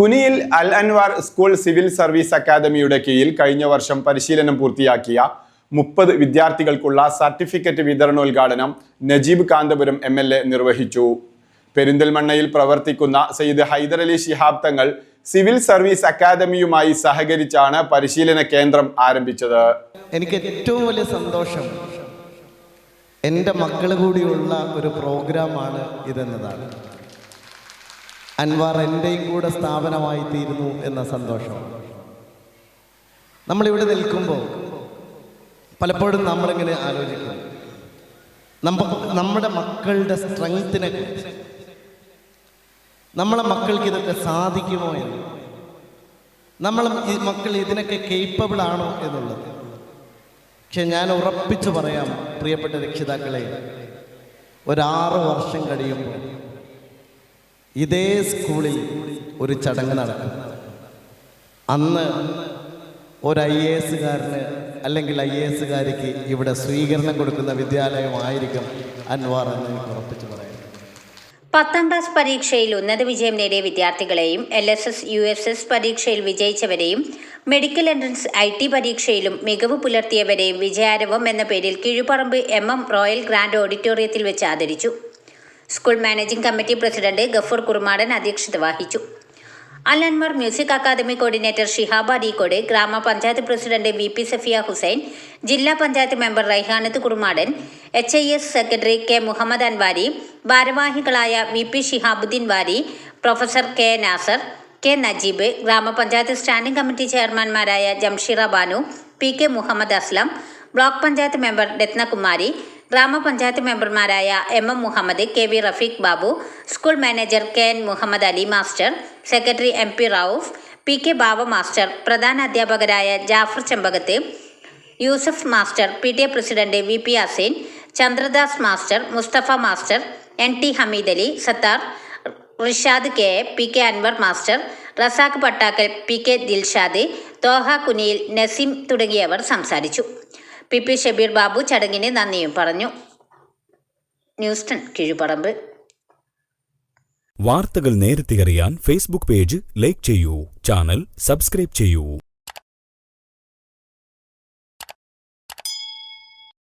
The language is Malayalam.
Kuniyil Al Anwar school civil service അക്കാദമിയുടെ കീഴിൽ കഴിഞ്ഞ വർഷം പരിശീലനം പൂർത്തിയാക്കിയ മുപ്പത് വിദ്യാർത്ഥികൾക്കുള്ള സർട്ടിഫിക്കറ്റ് വിതരണോദ്ഘാടനം Najeeb Kanthapuram M L A നിർവഹിച്ചു. പെരിന്തൽമണ്ണയിൽ പ്രവർത്തിക്കുന്ന സയ്യിദ് ഹൈദരലി ശിഹാബ് തങ്ങൾ സിവിൽ സർവീസ് അക്കാദമിയുമായി സഹകരിച്ചാണ് പരിശീലന കേന്ദ്രം ആരംഭിച്ചത്. എനിക്ക് ഏറ്റവും വലിയ സന്തോഷം എന്റെ മക്കൾ കൂടിയുള്ള ഒരു പ്രോഗ്രാമാണ് ഇതെന്നതാണ്. അൻവാർ എന്റെയും കൂടെ സ്ഥാപനമായി തീരുന്നു എന്ന സന്തോഷം. നമ്മളിവിടെ നിൽക്കുമ്പോൾ പലപ്പോഴും നമ്മളിങ്ങനെ ആലോചിക്കും. നമ്മ നമ്മുടെ മക്കളുടെ സ്ട്രെങ്ത്തിനെ കുറിച്ച്. നമ്മളെ മക്കൾക്ക് ഇതൊക്കെ സാധിക്കുമോ എന്ന്. നമ്മൾ ഈ മക്കൾ ഇതിനൊക്കെ കേപ്പബിൾ ആണോ എന്നുള്ളത്. പക്ഷെ ഞാൻ ഉറപ്പിച്ചു പറയാം പ്രിയപ്പെട്ട രക്ഷിതാക്കളെ ഒരാറ് വർഷം കഴിയുമ്പോൾ ഇതേ സ്കൂളിൽ ഒരു ചടങ്ങ് നടക്കും. അന്ന് ഒരു ഐ എ എസുകാരന് അല്ലെങ്കിൽ ഐ എ എസുകാരിക്ക് ഇവിടെ സ്വീകരണം കൊടുക്കുന്ന വിദ്യാലയമായിരിക്കും അൻവാർ എന്ന് ഉറപ്പിച്ചു പറയാം പത്താം ക്ലാസ് പരീക്ഷയിൽ ഉന്നത വിജയം നേടിയ വിദ്യാർത്ഥികളെയും L S S U S S പരീക്ഷയിൽ വിജയിച്ചവരെയും മെഡിക്കൽ എൻട്രൻസ് ഐ ടി പരീക്ഷയിലും മികവ് പുലർത്തിയവരെയും വിജയാരവം എന്ന പേരിൽ Kizhuparamba M M royal grand ഓഡിറ്റോറിയത്തിൽ വെച്ച് ആദരിച്ചു. School managing committee president Gafoor Kurumadan അധ്യക്ഷത വഹിച്ചു. Al Anwar music academy coordinator Shihab Areekode gramapanchayat president V P Safiya Hussain ജില്ലാ panchayat member Raihanath Kurumadan H I S secretary K Muhammad Anvari ഭാരവാഹികളായ V P Shihabuddin Vari professor K Nasar K Najeeb gramapanchayat standing committee ചെയർമാൻമാരായ Jamsheera Banu P K Muhammad Aslam block panchayat member Ratnakumari gramapanchayat മെമ്പർമാരായ M M Muhammad K V Rafeeq Babu school manager K N Muhammad Ali master secretary M P Rauf P K Baba master പ്രധാന അധ്യാപകരായ Jafar Chembakath Yusuf master P T A president V P Aseen Chandradas master Musthafa master N T Hameed Ali Sathar Rishad K A P K Anwar master Razak Pattakkal P K Dilshad Thoha Kuniyil Naseem തുടങ്ങിയവർ സംസാരിച്ചു. പി പി ഷബീർ ബാബു ചടങ്ങിന് നന്ദിയും പറഞ്ഞു. ന്യൂസ്റ്റൺ കിഴുപറമ്പ്. വാർത്തകൾ നേരത്തെ അറിയാൻ ഫേസ്ബുക്ക് പേജ് ലൈക്ക് ചെയ്യൂ. ചാനൽ സബ്സ്ക്രൈബ് ചെയ്യൂ.